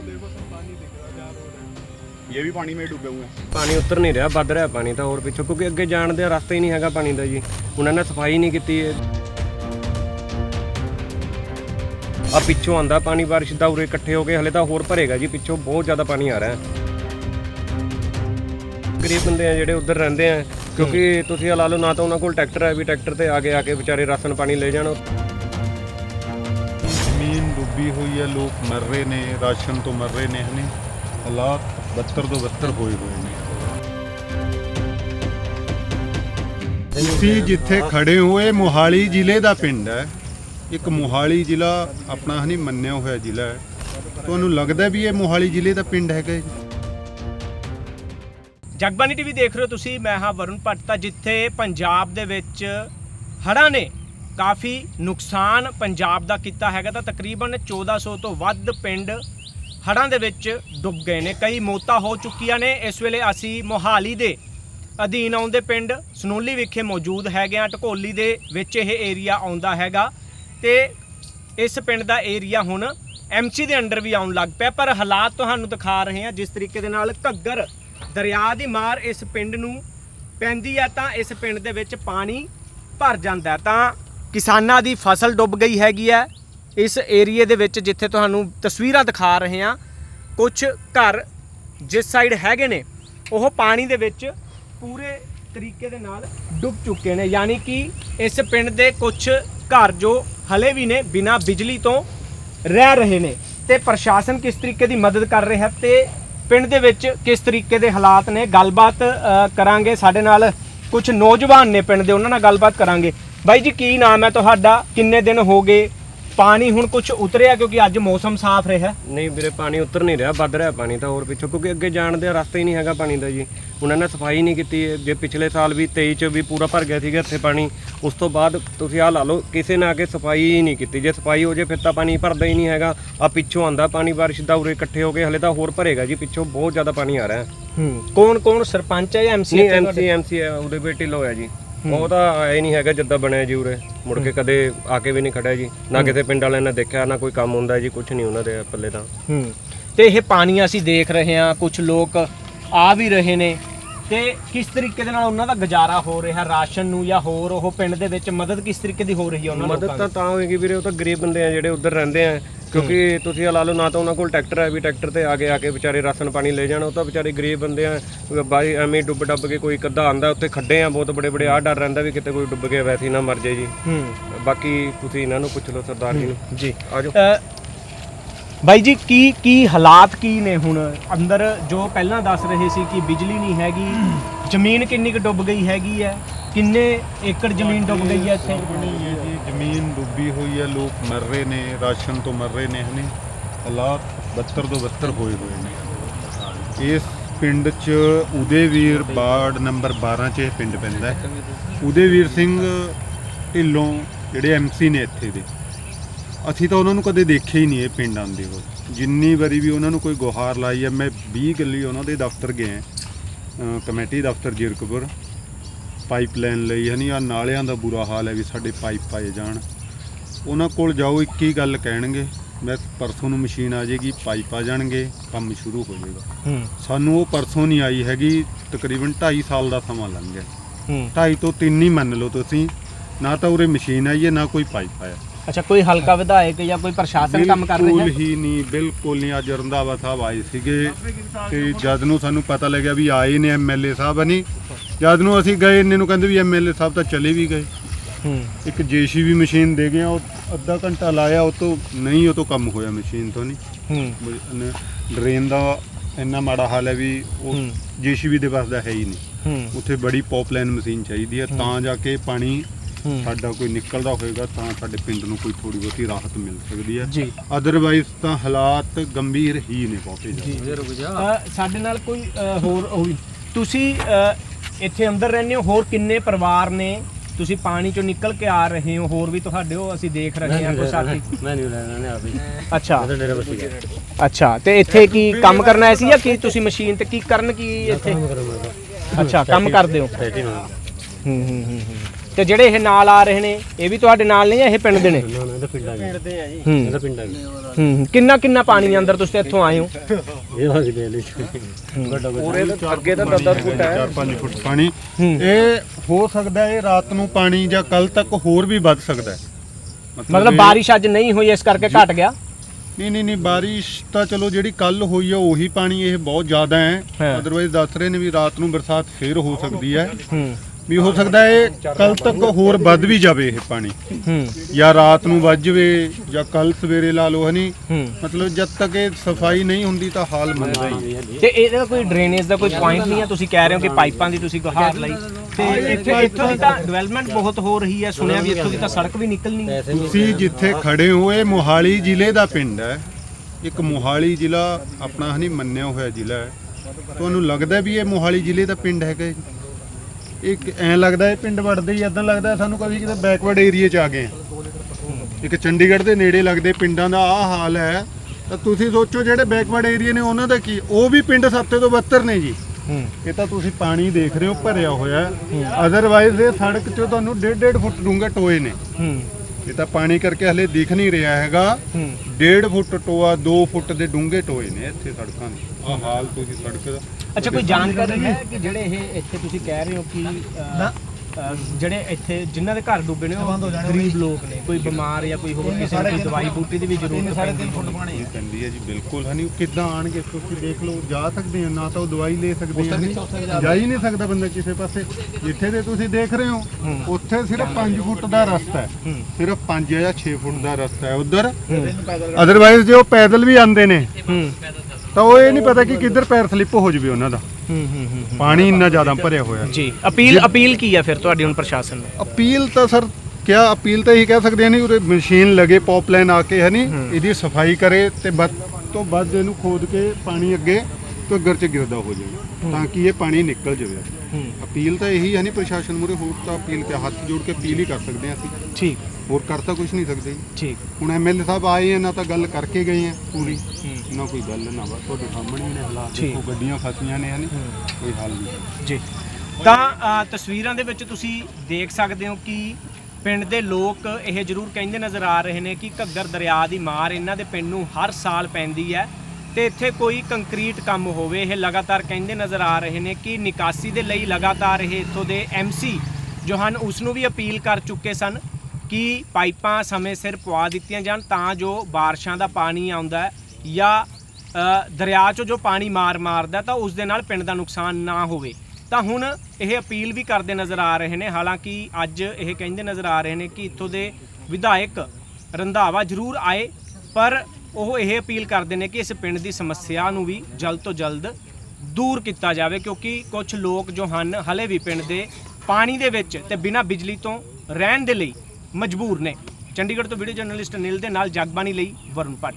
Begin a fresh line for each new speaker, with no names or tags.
वो देखो सब पानी दिख रहा है जा रोड है
ये भी पानी में ही डूबे हुए हैं
ਪਾਣੀ ਉਤਰ ਨਹੀਂ ਰਿਹਾ ਵੱਧ ਰਿਹਾ ਪਾਣੀ ਤਾਂ ਹੋਰ ਪਿੱਛੋਂ ਕਿਉਂਕਿ ਅੱਗੇ ਜਾਣ ਦਾ ਰਸਤਾ ਹੀ ਨਹੀਂ ਹੈਗਾ ਪਾਣੀ ਦਾ ਜੀ ਉਹਨਾਂ ਨੇ ਸਫਾਈ ਨਹੀਂ ਕੀਤੀ ਆ ਪਿੱਛੋਂ ਆਂਦਾ ਪਾਣੀ ਬਾਰਿਸ਼ ਦਾ ਉਰੇ ਇਕੱਠੇ ਹੋ ਕੇ ਹਲੇ ਤਾਂ ਹੋਰ ਭਰੇਗਾ ਜੀ ਪਿੱਛੋਂ ਬਹੁਤ ਜ਼ਿਆਦਾ ਪਾਣੀ ਆ ਰਿਹਾ ਹੈ ਗਰੀਬ ਬੰਦੇ ਆ ਜਿਹੜੇ ਉੱਧਰ ਰਹਿੰਦੇ ਆ ਕਿਉਂਕਿ ਤੁਸੀਂ ਇਹ ਲਾ ਲਓ ਨਾ ਤਾਂ ਉਹਨਾਂ ਕੋਲ ਟਰੈਕਟਰ ਹੈ ਵੀ ਟਰੈਕਟਰ ਤੇ ਆਗੇ ਆ ਕੇ ਵਿਚਾਰੇ ਰਾਸ਼ਨ ਪਾਣੀ ਲੈ ਜਾਣ
ਜ਼ਮੀਨ ਡੁੱਬੀ ਹੋਈ ਹੈ, ਲੋਕ ਮਰ ਰਹੇ ਨੇ, ਰਾਸ਼ਨ ਤੋਂ ਮਰ ਰਹੇ ਨੇ, ਹਨੇ? ਹਾਲਾਤ ਬੱਤਰ ਤੋਂ ਬੱਤਰ ਹੋਏ ਹੋਏ ਨੇ। ਤੁਸੀਂ ਜਿੱਥੇ ਖੜੇ ਹੋ ਮੋਹਾਲੀ ਜ਼ਿਲ੍ਹੇ ਦਾ ਪਿੰਡ ਹੈ। ਇੱਕ ਮੋਹਾਲੀ ਜ਼ਿਲ੍ਹਾ ਆਪਣਾ, ਹਨੀ, ਮੰਨਿਆ ਹੋਇਆ ਜ਼ਿਲ੍ਹਾ ਹੈ। ਤੁਹਾਨੂੰ ਲੱਗਦਾ ਵੀ ਇਹ ਮੋਹਾਲੀ ਜ਼ਿਲ੍ਹੇ ਦਾ ਪਿੰਡ ਹੈਗਾ ਜੀ?
ਜਗਬਾਨੀ ਟੀਵੀ ਦੇਖ ਰਹੇ ਹੋ ਤੁਸੀਂ, ਮੈਂ ਹਾਂ ਵਰੁਣ ਭੱਟ। ਤਾਂ ਜਿੱਥੇ ਪੰਜਾਬ ਦੇ ਵਿੱਚ ਹੜ੍ਹਾਂ ਨੇ ਕਾਫੀ ਨੁਕਸਾਨ ਪੰਜਾਬ ਦਾ ਕੀਤਾ ਹੈਗਾ ਤਾਂ ਤਕਰੀਬਨ 1400 ਤੋਂ ਵੱਧ ਪਿੰਡ ਹੜ੍ਹਾਂ ਦੇ ਵਿੱਚ ਡੁੱਬ ਗਏ ਨੇ। ਕਈ ਮੌਤਾਂ ਹੋ ਚੁੱਕੀਆਂ ਨੇ। ਇਸ ਵੇਲੇ ਅਸੀਂ ਮੋਹਾਲੀ ਦੇ ਅਧੀਨ ਆਉਂਦੇ ਪਿੰਡ ਸਨੋਲੀ ਵਿਖੇ ਮੌਜੂਦ ਹੈਗੇ ਆ ਢਕੋਲੀ ਦੇ ਵਿੱਚ ਇਹ ਏਰੀਆ ਆਉਂਦਾ ਹੈਗਾ ਤੇ ਇਸ ਪਿੰਡ ਦਾ ਏਰੀਆ ਹੁਣ ਐਮਸੀ ਦੇ ਅੰਡਰ ਵੀ ਆਉਣ ਲੱਗ ਪਿਆ। ਪਰ ਹਾਲਾਤ ਤੁਹਾਨੂੰ ਦਿਖਾ ਰਹੇ ਹਾਂ। ਜਿਸ ਤਰੀਕੇ ਦੇ ਨਾਲ ਘੱਗਰ ਦਰਿਆ ਦੀ ਮਾਰ ਇਸ ਪਿੰਡ ਨੂੰ ਪੈਂਦੀ ਹੈ ਤਾਂ ਇਸ ਪਿੰਡ ਦੇ ਵਿੱਚ ਪਾਣੀ ਭਰ ਜਾਂਦਾ ਤਾਂ ਕਿਸਾਨਾਂ ਦੀ ਫਸਲ ਡੁੱਬ ਗਈ ਹੈਗੀ ਹੈ। ਇਸ ਏਰੀਏ ਦੇ ਵਿੱਚ ਜਿੱਥੇ ਤੁਹਾਨੂੰ ਤਸਵੀਰਾਂ ਦਿਖਾ ਰਹੇ ਹਾਂ ਕੁਝ ਘਰ ਜਿਸ ਸਾਈਡ ਹੈਗੇ ਨੇ, ਉਹ ਪਾਣੀ ਦੇ ਵਿੱਚ ਪੂਰੇ ਤਰੀਕੇ ਦੇ ਨਾਲ ਡੁੱਬ ਚੁੱਕੇ ਨੇ। ਯਾਨੀ ਕਿ ਇਸ ਪਿੰਡ ਦੇ ਕੁਝ ਘਰ ਜੋ ਹਲੇ ਵੀ ਨੇ, ਬਿਨਾਂ ਬਿਜਲੀ ਤੋਂ ਰਹਿ ਰਹੇ ਨੇ। ਤੇ ਪ੍ਰਸ਼ਾਸਨ ਕਿਸ ਤਰੀਕੇ ਦੀ ਮਦਦ ਕਰ ਰਿਹਾ ਹੈ ਤੇ ਪਿੰਡ ਦੇ ਵਿੱਚ ਕਿਸ ਤਰੀਕੇ ਦੇ ਹਾਲਾਤ ਨੇ, ਗੱਲਬਾਤ ਕਰਾਂਗੇ। ਸਾਡੇ ਨਾਲ ਕੁਝ ਨੌਜਵਾਨ ਨੇ ਪਿੰਡ ਦੇ, ਉਹਨਾਂ ਨਾਲ ਗੱਲਬਾਤ ਕਰਾਂਗੇ। ਬਾਈ ਜੀ ਕੀ ਨਾਮ ਹੈ ਤੁਹਾਡਾ? ਕਿੰਨੇ ਦਿਨ ਹੋ ਗਏ? ਪਾਣੀ ਹੁਣ ਕੁਝ ਉਤਰਿਆ ਕਿਉਂਕਿ ਅੱਜ ਮੌਸਮ ਸਾਫ਼ ਰਿਹਾ?
ਨਹੀਂ ਵੀਰੇ ਪਾਣੀ ਉਤਰ ਨਹੀਂ ਰਿਹਾ ਵੱਧ ਰਿਹਾ ਪਾਣੀ ਤਾਂ ਹੋਰ ਪਿੱਛੋਂ ਕਿਉਂਕਿ ਅੱਗੇ ਜਾਣ ਦਾ ਰਸਤਾ ਹੀ ਨਹੀਂ ਹੈਗਾ ਪਾਣੀ ਦਾ ਜੀ। ਉਹਨਾਂ ਨੇ ਸਫ਼ਾਈ ਨਹੀਂ ਕੀਤੀ ਜੇ ਪਿਛਲੇ ਸਾਲ ਵੀ 23 ਚ ਵੀ ਪੂਰਾ ਭਰ ਗਿਆ ਸੀਗਾ ਇੱਥੇ ਪਾਣੀ ਉਸ ਤੋਂ ਬਾਅਦ ਤੁਸੀਂ ਆਹ ਲਾ ਲਓ ਕਿਸੇ ਨੇ ਆ ਕੇ ਸਫ਼ਾਈ ਹੀ ਨਹੀਂ ਕੀਤੀ। ਜੇ ਸਫ਼ਾਈ ਹੋ ਜੇ ਫਿਰ ਤਾਂ ਪਾਣੀ ਭਰਦਾ ਹੀ ਨਹੀਂ ਹੈਗਾ। ਆ ਪਿੱਛੋਂ ਆਂਦਾ ਪਾਣੀ ਬਾਰਿਸ਼ ਦਾ ਉਰੇ ਇਕੱਠੇ ਹੋ ਕੇ ਹਲੇ ਤਾਂ ਹੋਰ ਭਰੇਗਾ ਜੀ ਪਿੱਛੋਂ ਬਹੁਤ ਜ਼ਿਆਦਾ ਪਾਣੀ ਆ ਰਿਹਾ। ਹੈ
ਹੂੰ ਕੌਣ ਕੌਣ ਸਰਪੰਚ ਹੈ ਜਾਂ ਐਮਸੀ
ਨਹੀਂ ਐਮਸੀ ਐਮਸੀ ਉਹਦੇ ਬੇਟੀ ਲੋ ਹੈ ਜੀ। ਉਹ ਤਾਂ ਹੀ ਨਹੀਂ ਹੈਗਾ ਜਿੱਦਾਂ ਬਣਿਆ ਜੀ ਉਰੇ। ਮੁੜ ਕੇ ਕਦੇ ਆ ਕੇ ਵੀ ਨਹੀਂ ਖੜਿਆ ਜੀ। ਨਾ ਕਿਸੇ ਪਿੰਡ ਵਾਲਿਆਂ ਨੇ ਦੇਖਿਆ ਨਾ ਕੋਈ ਕੰਮ ਹੁੰਦਾ ਜੀ ਕੁਝ ਨਹੀਂ ਉਹਨਾਂ ਦੇ ਪੱਲੇ ਤਾਂ।
ਹੂੰ। ਤੇ ਇਹ ਪਾਣੀ ਅਸੀਂ ਦੇਖ ਰਹੇ ਹਾਂ ਕੁਝ ਲੋਕ ਆ ਵੀ ਰਹੇ ਨੇ। ਤੇ ਕਿਸ ਤਰੀਕੇ ਦੇ ਨਾਲ ਉਹਨਾਂ ਦਾ ਗੁਜ਼ਾਰਾ ਹੋ ਰਿਹਾ ਰਾਸ਼ਨ ਨੂੰ ਜਾਂ ਹੋਰ ਉਹ ਪਿੰਡ ਦੇ ਵਿੱਚ ਮਦਦ ਕਿਸ ਤਰੀਕੇ ਦੀ ਹੋ ਰਹੀ ਹੈ ਉਹਨਾਂ
ਮਦਦ
ਲੋਕਾਂ
ਤਾਂ ਤਾਂ ਹੋਏਗੀ ਵੀਰੇ ਉਹ ਤਾਂ ਗਰੀਬ ਬੰਦੇ ਆ ਜਿਹੜੇ ਉੱਧਰ ਰਹਿੰਦੇ ਆ। ਕਿਉਂਕਿ ਤੁਸੀਂ ਇਹ ਲਾ ਲਓ ਨਾ ਤਾਂ ਉਹਨਾਂ ਕੋਲ ਟਰੈਕਟਰ ਹੈ ਵੀ ਟਰੈਕਟਰ ਤੇ ਆਗੇ ਆ ਕੇ ਵਿਚਾਰੇ ਰਾਸ਼ਨ ਪਾਣੀ ਲੈ ਜਾਣ ਉਹ ਤਾਂ ਵਿਚਾਰੇ ਗਰੀਬ ਬੰਦੇ ਆ ਬਾਈ ਐਵੇਂ ਡੁੱਬ ਡੱਬ ਕੇ ਕੋਈ ਕੱਦਾ ਆਂਦਾ ਉੱਥੇ ਖੱਡੇ ਆ ਬਹੁਤ ਬੜੇ ਬੜੇ ਆ ਡਰ ਰਹਿੰਦਾ ਵੀ ਕਿਤੇ ਕੋਈ ਡੁੱਬ ਕੇ ਵੈਸੇ ਨਾ ਮਰ ਜਾਏ ਜੀ।
ਹੂੰ।
ਬਾਕੀ ਤੁਸੀਂ ਇਹਨਾਂ ਨੂੰ ਪੁੱਛ ਲਓ ਸਰਦਾਰ ਜੀ ਨੂੰ।
ਜੀ।
ਆਜੋ
ਬਾਈ ਜੀ ਕੀ ਕੀ ਹਾਲਾਤ ਕੀ ਨੇ ਹੁਣ? ਅੰਦਰ ਜੋ ਪਹਿਲਾਂ ਦੱਸ ਰਹੇ ਸੀ ਕਿ ਬਿਜਲੀ ਨਹੀਂ ਹੈਗੀ ਜ਼ਮੀਨ ਕਿੰਨੀ ਕੁ ਡੁੱਬ ਗਈ ਹੈਗੀ ਹੈ? ਕਿੰਨੇ ਏਕੜ ਜ਼ਮੀਨ ਡੁੱਬ ਗਈ ਹੈ ਇੱਥੇ?
ਬਣੀ ਹੈ ਜੀ, ਜ਼ਮੀਨ ਡੁੱਬੀ ਹੋਈ ਹੈ, ਲੋਕ ਮਰ ਰਹੇ ਨੇ, ਰਾਸ਼ਨ ਤੋਂ ਮਰ ਰਹੇ ਨੇ, ਹਨੇ? ਹਾਲਾਤ ਬੱਤਰ ਤੋਂ ਬੱਤਰ ਹੋਏ ਹੋਏ ਨੇ। ਇਸ ਪਿੰਡ 'ਚ ਉਦੇਵੀਰ ਬਾੜ ਨੰਬਰ 12 'ਚ ਇਹ ਪਿੰਡ ਪੈਂਦਾ ਹੈ। ਉਦੇਵੀਰ ਸਿੰਘ ਢਿੱਲੋਂ ਜਿਹੜੇ ਐਮਸੀ ਨੇ ਇੱਥੇ ਦੇ। ਅਸੀਂ ਤਾਂ ਉਹਨਾਂ ਨੂੰ ਕਦੇ ਦੇਖਿਆ ਹੀ ਨਹੀਂ ਇਹ ਪਿੰਡ ਆਉਂਦੇ ਹੋਏ ਜਿੰਨੀ ਵਾਰੀ ਵੀ ਉਹਨਾਂ ਨੂੰ ਕੋਈ ਗੁਹਾਰ ਲਾਈ ਹੈ, ਮੈਂ 20 ਗੱਲੀ ਉਹਨਾਂ ਦੇ ਦਫ਼ਤਰ ਗਏ ਕਮੇਟੀ ਦਫ਼ਤਰ ਜੀਰਕਪੁਰ। ਪਾਈਪਲਾਈਨ ਲਈ ਹਨੀ ਆ ਨਾਲਿਆਂ ਦਾ ਬੁਰਾ ਹਾਲ ਹੈ ਵੀ ਸਾਡੇ ਪਾਈਪ ਪਾਏ ਜਾਣ। ਉਹਨਾਂ ਕੋਲ ਜਾਓ ਇੱਕ ਹੀ ਗੱਲ ਕਹਿਣਗੇ ਮੈਂ ਪਰਸੋਂ ਨੂੰ ਮਸ਼ੀਨ ਆ ਜਾਏਗੀ ਪਾਈਪ ਆ ਜਾਣਗੇ ਕੰਮ ਸ਼ੁਰੂ ਹੋ ਜਾਏਗਾ। ਸਾਨੂੰ ਉਹ ਪਰਸੋਂ ਨਹੀਂ ਆਈ ਹੈਗੀ ਤਕਰੀਬਨ 2.5 ਸਾਲ ਦਾ ਸਮਾਂ ਲੰਘ ਗਿਆ।
ਹੂੰ।
2.5 ਤੋਂ 3 ਹੀ ਮੰਨ ਲਓ ਤੁਸੀਂ ਨਾ ਤਾਂ ਉਰੇ ਮਸ਼ੀਨ ਆਈ ਹੈ ਨਾ ਕੋਈ ਪਾਈਪ ਆਇਆ।
ਅੱਛਾ ਕੋਈ ਹਲਕਾ ਵਿਧਾਇਕ ਜਾਂ ਕੋਈ ਪ੍ਰਸ਼ਾਸਨ ਕੰਮ ਕਰ ਰਿਹਾ?
ਬਿਲਕੁਲ
ਹੈ
ਹੀ ਨਹੀਂ ਬਿਲਕੁਲ ਨਹੀਂ। ਅੱਜ ਰੰਧਾਵਾ ਸਾਹਿਬ ਆਏ ਸੀਗੇ ਤੇ ਜਦ ਨੂੰ ਸਾਨੂੰ ਪਤਾ ਲੱਗਿਆ ਵੀ ਆਏ ਨੇ ਐਮਐਲਏ ਸਾਹਿਬ ਨਹੀਂ ਜਦ ਨੂੰ ਅਸੀਂ ਗਏ ਇੰਨੇ ਨੂੰ ਕਹਿੰਦੇ ਵੀ ਐਮਐਲਏ ਸਾਹਿਬ ਤਾਂ ਚਲੇ ਵੀ ਗਏ।
ਹੂੰ।
ਇੱਕ ਜੀਸੀਬੀ ਮਸ਼ੀਨ ਦੇ ਗਿਆ ਉਹ ਅੱਧਾ ਘੰਟਾ ਲਾਇਆ ਉਹ ਤੋਂ ਨਹੀਂ ਉਹ ਤੋਂ ਕੰਮ ਹੋਇਆ ਮਸ਼ੀਨ ਤੋਂ ਨਹੀਂ।
ਹੂੰ।
ਡਰੇਨ ਦਾ ਇੰਨਾ ਮਾੜਾ ਹਾਲ ਹੈ ਵੀ ਉਹ
ਹੂੰ।
ਜੀਸੀਬੀ ਦੇ ਪਾਸ ਦਾ ਹੈ ਹੀ ਨਹੀਂ।
ਹੂੰ।
ਉੱਥੇ ਬੜੀ ਪੌਪਲਾਈਨ ਮਸ਼ੀਨ ਚਾਹੀਦੀ ਹੈ। ਤਾਂ ਜਾ ਕੇ ਪਾਣੀ ਸਾਡਾ ਕੋਈ ਨਿਕਲਦਾ ਹੋਏਗਾ ਤਾਂ ਸਾਡੇ ਪਿੰਡ ਨੂੰ ਕੋਈ ਥੋੜੀ ਬਹੁਤੀ ਰਾਹਤ ਮਿਲ ਸਕਦੀ ਹੈ।
ਜੀ।
ਅਦਰਵਾਈਜ਼ ਤਾਂ ਹਾਲਾਤ ਗੰਭੀਰ ਹੀ ਨੇ ਬਹੁਤੇ ਜ਼ਿਆਦਾ।
ਅ, ਸਾਡੇ ਨਾਲ ਕੋਈ ਅ, ਹੋਰ ਤੁਸੀਂ ਅ, ਇੱਥੇ ਅੰਦਰ ਰਹਿੰਦੇ ਹੋ ਹੋਰ ਕਿੰਨੇ ਪਰਿਵਾਰ ਨੇ? ਤੁਸੀਂ ਪਾਣੀ ਚੋਂ ਨਿਕਲ ਕੇ ਆ ਰਹੇ ਹੋ ਹੋਰ ਵੀ ਤੁਹਾਡੇ ਉਹ ਅਸੀਂ ਦੇਖ ਰਹੇ ਹਾਂ ਕੁਝ ਸਾਥੀ।
ਮੈਂ ਨਹੀਂ ਰਹਿਣਾ ਆਪ ਹੀ।
ਅੱਛਾ।
ਡੇਰਾ ਬਸੀ ਗਿਆ।
ਅੱਛਾ ਤੇ ਇੱਥੇ ਕੀ ਕੰਮ ਕਰਨਾ ਆਏ ਸੀ ਜਾਂ ਕੀ ਤੁਸੀਂ ਮਸ਼ੀਨ ਤੇ ਕੀ ਕਰਨ ਕੀ ਇੱਥੇ? ਅੱਛਾ ਕੰਮ ਕਰਦੇ ਹੋ। ਹੂੰ ਹੂੰ ਹੂੰ ਹੂੰ। ਤੇ ਜਿਹੜੇ ਇਹ ਨਾਲ ਆ ਰਹੇ ਨੇ ਇਹ ਵੀ ਤੁਹਾਡੇ ਨਾਲ ਨੇ ਜਾਂ ਇਹ ਪਿੰਡ ਦੇ ਨੇ?
ਨਾ ਨਾ ਇਹਦਾ ਪਿੰਡਾਂ ਪਿੰਡ ਦੇ ਆ ਜੀ।
ਹੂੰ।
ਇਹਦਾ ਪਿੰਡਾਂ
ਹੂੰ ਕਿੰਨਾ ਕਿੰਨਾ ਪਾਣੀ ਅੰਦਰ ਤੁਸੀਂ ਇੱਥੋਂ ਆਏ ਹੋ?
ਇਹ ਹੋ ਗਏ ਲੈ ਵੱਡਾ
ਪੂਰੇ ਅੱਗੇ ਤਾਂ 10 ਫੁੱਟ ਹੈ। 4-5 ਫੁੱਟ ਪਾਣੀ। ਇਹ ਹੋ ਸਕਦਾ ਹੈ ਰਾਤ ਨੂੰ ਪਾਣੀ ਜਾਂ ਕੱਲ ਤੱਕ ਹੋਰ ਵੀ ਵੱਧ ਸਕਦਾ ਹੈ।
ਮਤਲਬ
ਇਹ-
ਬਾਰਿਸ਼ ਅੱਜ ਨਹੀਂ ਹੋਈ ਇਸ ਕਰਕੇ ਘਟ ਗਿਆ?
ਨਹੀਂ ਨਹੀਂ ਨਹੀਂ ਬਾਰਿਸ਼ ਤਾਂ ਚਲੋ ਜਿਹੜੀ ਕੱਲ ਹੋਈ ਹੈ ਉਹੀ ਪਾਣੀ ਇਹ ਬਹੁਤ ਜ਼ਿਆਦਾ
ਹਾਂ।
ਅਦਰਵਾਈਜ਼ ਦੱਸ ਰਹੇ ਨੇ ਵੀ ਰਾਤ ਨੂੰ ਬਰਸਾਤ ਫੇਰ ਹੋ ਸਕਦੀ ਹੈ।
ਹੂੰ।
ਵੀ ਹੋ ਸਕਦਾ ਹੈ ਕੱਲ ਤੱਕ ਹੋਰ ਵੱਧ ਵੀ ਜਾਵੇ ਇਹ ਪਾਣੀ।
ਹੂੰ।
ਜਾਂ ਰਾਤ ਨੂੰ ਵੱਜ ਜਵੇ ਜਾਂ ਕੱਲ ਸਵੇਰੇ ਲਾ ਲਓ ਹਨੀ। ਮਤਲਬ ਜਦ ਤੱਕ ਇਹ ਸਫ਼ਾਈ ਨਹੀਂ ਹੁੰਦੀ ਤਾਂ ਹਾਲ ਮੰਦਾ ਹੀ
ਤੇ ਇਹਦਾ ਕੋਈ ਡਰੇਨੇਜ ਦਾ ਕੋਈ ਪੁਆਇੰਟ ਨਹੀਂ ਹੈ ਤੁਸੀਂ ਕਹਿ ਰਹੇ ਹੋ ਕਿ ਪਾਈਪਾਂ ਦੀ ਤੁਸੀਂ ਗੁਹਾਰ ਲਈ। ਤੇ ਇੱਥੇ ਇੱਥੋਂ ਦੀ ਤਾਂ ਡਿਵੈਲਪਮੈਂਟ ਬਹੁਤ ਹੋ ਰਹੀ ਹੈ। ਸੁਣਿਆ ਵੀ ਇੱਥੋਂ ਦੀ ਤਾਂ ਸੜਕ ਵੀ ਨਿਕਲਣੀ। ਹੈ
ਤੁਸੀਂ ਜਿੱਥੇ ਖੜੇ ਹੋ ਇਹ ਮੋਹਾਲੀ ਜ਼ਿਲ੍ਹੇ ਦਾ ਪਿੰਡ ਹੈ। ਇੱਕ ਮੋਹਾਲੀ ਜ਼ਿਲ੍ਹਾ ਆਪਣਾ ਹਨੀ ਮੰਨਿਆ ਹੋਇਆ ਜ਼ਿਲ੍ਹਾ ਹੈ। ਤੁਹਾਨੂੰ ਲੱਗਦਾ ਵੀ ਇਹ ਮੋਹਾਲੀ ਜ਼ਿਲ੍ਹੇ ਦਾ ਪਿੰਡ ਹੈਗਾ? ਇੱਕ ਐਂ ਲੱਗਦਾ ਇਹ ਪਿੰਡ ਵੜਦੇ ਹੀ ਇਦਾਂ ਲੱਗਦਾ ਸਾਨੂੰ ਕਦੀ ਕਿਤੇ ਬੈਕਵਰਡ ਏਰੀਆ 'ਚ ਆ ਗਏ ਹਾਂ। ਇੱਕ ਚੰਡੀਗੜ੍ਹ ਦੇ ਨੇੜੇ ਲੱਗਦੇ ਪਿੰਡਾਂ ਦਾ ਆਹ ਹਾਲ ਹੈ। ਤਾਂ ਤੁਸੀਂ ਸੋਚੋ ਜਿਹੜੇ ਬੈਕਵਰਡ ਏਰੀਆ ਨੇ ਉਹਨਾਂ ਦਾ ਕੀ? ਉਹ ਵੀ ਪਿੰਡ ਸੱਤੇ ਤੋਂ 72 ਨੇ ਜੀ।
ਹੂੰ।
ਇਹ ਤਾਂ ਤੁਸੀਂ ਪਾਣੀ ਦੇਖ ਰਹੇ ਹੋ ਭਰਿਆ ਹੋਇਆ ਅਦਰਵਾਈਜ਼ ਇਹ ਸੜਕ 'ਚ ਤੁਹਾਨੂੰ 1.5 ਫੁੱਟ ਡੂੰਘੇ ਟੋਏ ਨੇ।
ਹੂੰ।
ਇਹ ਤਾਂ ਪਾਣੀ ਕਰਕੇ ਹਲੇ ਦਿਖ ਨਹੀਂ ਰਿਹਾ ਹੈਗਾ।
ਹੂੰ।
1.5 ਫੁੱਟ ਟੋਆ 2 ਫੁੱਟ ਦੇ ਡੂੰਘੇ ਟੋਏ ਨੇ ਇੱਥੇ ਸੜਕਾਂ ਦੇ। ਆ ਹਾਲ ਤੁਸੀਂ ਸੜਕ ਦਾ।
ਅੱਛਾ ਕੋਈ ਜਾਣਕਾਰੀ ਹੈ ਕਿ ਜਿਹੜੇ ਇਹ ਇੱਥੇ ਤੁਸੀਂ ਕਹਿ ਰਹੇ ਹੋ ਕਿ ਅ, ਜਿਹੜੇ ਇੱਥੇ ਜਿਨ੍ਹਾਂ ਦੇ ਘਰ ਡੁੱਬੇ ਨੇ ਉਹ ਗਰੀਬ ਲੋਕ ਨੇ ਕੋਈ ਬਿਮਾਰ ਜਾਂ ਕੋਈ ਹੋਰ ਕਿਸੇ ਨੂੰ ਕੋਈ ਦਵਾਈ ਬੂਟੀ ਦੀ ਵੀ ਜ਼ਰੂਰਤ ਪੈਂਦੀ ਹੈ
ਇਹ ਕਹਿੰਦੀ ਹੈ ਜੀ ਬਿਲਕੁਲ ਹਨੀ ਉਹ ਕਿੱਦਾਂ ਆਣਗੇ? ਤੁਸੀਂ ਦੇਖ ਲਓ ਜਾ ਸਕਦੇ ਹੋ ਨਾ ਤਾਂ ਉਹ ਦਵਾਈ ਲੈ ਸਕਦੇ ਆ। ਜਾ ਹੀ ਨਹੀਂ। ਸਕਦਾ ਬੰਦਾ ਕਿਸੇ ਪਾਸੇ। ਜਿੱਥੇ ਦੇ ਤੁਸੀਂ ਦੇਖ ਰਹੇ ਹੋ ਉੱਥੇ ਸਿਰਫ 5 ਫੁੱਟ ਦਾ ਰਸਤਾ ਹੈ। ਸਿਰਫ 5 ਜਾਂ 6 ਫੁੱਟ ਦਾ ਰਸਤਾ ਹੈ। ਉਧਰ ਅਦਰਵਾਈਜ਼ ਜੇ ਉਹ ਪੈਦਲ ਵੀ ਆਉਂਦੇ ਨੇ
ਹੂੰ।
ਤਾਂ ਉਹ ਇਹ ਨਹੀਂ ਪਤਾ ਕਿ ਕਿੱਧਰ ਪੈਰ ਸਲਿੱਪ ਹੋ ਜਵੇ ਉਹਨਾਂ ਦਾ।
ਹੂੰ ਹੂੰ ਹੂੰ
ਪਾਣੀ ਇੰਨਾ ਜ਼ਿਆਦਾ ਭਰਿਆ ਹੋਇਆ।
ਜੀ ਅਪੀਲ ਅਪੀਲ ਕੀ ਹੈ ਫਿਰ ਤੁਹਾਡੀ ਹੁਣ ਪ੍ਰਸ਼ਾਸਨ ਨੂੰ?
ਅਪੀਲ ਤਾਂ ਸਰ ਕਿਆ ਅਪੀਲ ਤਾਂ ਇਹੀ ਕਹਿ ਸਕਦੇ ਹਾਂ ਨਹੀਂ ਉਰੇ ਮਸ਼ੀਨ ਲਗੇ ਪਾਈਪਲਾਈਨ ਆ ਕੇ ਹੈ। ਨਹੀਂ ਇਹਦੀ ਸਫ਼ਾਈ ਕਰੇ ਤੇ ਵੱਧ ਤੋਂ ਵੱਧ ਇਹਨੂੰ ਖੋਦ ਕੇ ਪਾਣੀ ਅੱਗੇ ਘੱਗਰ ਚ ਗਿਰਦਾ ਹੋ ਜਾਵੇ ਤਾਂ ਕਿ ਇਹ ਪਾਣੀ ਨਿਕਲ ਜਾਵੇ। ਅਪੀਲ ਤਾਂ ਇਹੀ ਹੈ ਨਹੀਂ ਪ੍ਰਸ਼ਾਸਨ ਮੂਰੇ ਹੋਰ ਤਾਂ ਅਪੀਲ ਤੇ ਹੱਥ ਜੋੜ ਕੇ ਅਪੀਲ ਹੀ ਕਰ ਸਕਦੇ ਹਾਂ ਅਸੀਂ।
ਠੀਕ।
ਹੋਰ ਕਰ ਤਾਂ ਕੁਝ ਨਹੀਂ ਸਕਦੇ।
ਠੀਕ।
ਹੁਣ ਐਮਐਲਏ ਸਾਹਿਬ ਆਏ ਆ ਨਾ ਤਾਂ ਗੱਲ ਕਰਕੇ ਗਏ ਆ ਪੂਰੀ। ਨਾ ਕੋਈ ਗੱਲ ਨਾ ਬਸ ਤੁਹਾਡੇ ਸਾਹਮਣੇ ਨੇ ਹਾਲਾਤ। ਦੇਖੋ ਗੱਡੀਆਂ ਫਸੀਆਂ ਨੇ ਹਨੀ? ਕੋਈ ਹੱਲ ਨਹੀਂ
ਜੀ। ਤਾਂ ਤਸਵੀਰਾਂ ਦੇ ਵਿੱਚ ਤੁਸੀਂ ਦੇਖ ਸਕਦੇ ਹੋ ਕਿ ਪਿੰਡ ਦੇ ਲੋਕ ਇਹ ਜ਼ਰੂਰ ਕਹਿੰਦੇ ਨਜ਼ਰ ਆ ਰਹੇ ਨੇ ਕਿ ਘੱਗਰ ਦਰਿਆ ਦੀ ਮਾਰ ਇਹਨਾਂ ਦੇ ਪਿੰਡ ਨੂੰ ਹਰ ਸਾਲ ਪੈਂਦੀ ਹੈ। ਤੇ ਇੱਥੇ ਕੋਈ ਕੰਕਰੀਟ ਕੰਮ ਹੋਵੇ, ਇਹ ਲਗਾਤਾਰ ਕਹਿੰਦੇ ਨਜ਼ਰ ਆ ਰਹੇ ਨੇ ਕਿ ਨਿਕਾਸੀ ਦੇ ਲਈ ਲਗਾਤਾਰ ਇਹ ਇੱਥੋਂ ਦੇ ਐਮਸੀ ਜੋ ਹਨ ਉਸ ਨੂੰ ਵੀ ਅਪੀਲ ਕਰ ਚੁੱਕੇ ਸਨ ਕਿ ਪਾਈਪਾਂ ਸਮੇਂ ਸਿਰ ਪਵਾ ਦਿੱਤੀਆਂ ਜਾਣ ਤਾਂ ਜੋ ਬਾਰਿਸ਼ਾਂ ਦਾ ਪਾਣੀ ਆਉਂਦਾ ਜਾਂ ਦਰਿਆ 'ਚੋਂ ਜੋ ਪਾਣੀ ਮਾਰ ਮਾਰਦਾ ਤਾਂ ਉਸ ਦੇ ਨਾਲ ਪਿੰਡ ਦਾ ਨੁਕਸਾਨ ਨਾ ਹੋਵੇ। ਤਾਂ ਹੁਣ ਇਹ ਅਪੀਲ ਵੀ ਕਰਦੇ ਨਜ਼ਰ ਆ ਰਹੇ ਨੇ। ਹਾਲਾਂਕਿ ਅੱਜ ਇਹ ਕਹਿੰਦੇ ਨਜ਼ਰ ਆ ਰਹੇ ਨੇ ਕਿ ਇੱਥੋਂ ਦੇ ਵਿਧਾਇਕ ਰੰਧਾਵਾ ਜ਼ਰੂਰ ਆਏ, ਪਰ ਉਹ ਇਹ ਅਪੀਲ ਕਰਦੇ ਨੇ ਕਿ ਇਸ ਪਿੰਡ ਦੀ ਸਮੱਸਿਆ ਨੂੰ ਵੀ ਜਲਦ ਤੋਂ ਜਲਦ ਦੂਰ ਕੀਤਾ ਜਾਵੇ, ਕਿਉਂਕਿ ਕੁਝ ਲੋਕ ਜੋ ਹਨ, ਹਲੇ ਵੀ ਪਿੰਡ ਦੇ ਪਾਣੀ ਦੇ ਵਿੱਚ ਤੇ ਬਿਨਾਂ ਬਿਜਲੀ ਤੋਂ ਰਹਿਣ ਦੇ ਲਈ ਮਜਬੂਰ ਨੇ। ਚੰਡੀਗੜ੍ਹ ਤੋਂ ਵੀਡੀਓ ਜਰਨਲਿਸਟ ਨਿਲ ਦੇ ਨਾਲ ਜਗਬਾਣੀ ਲਈ ਵਰੁਣ ਭੱਟ।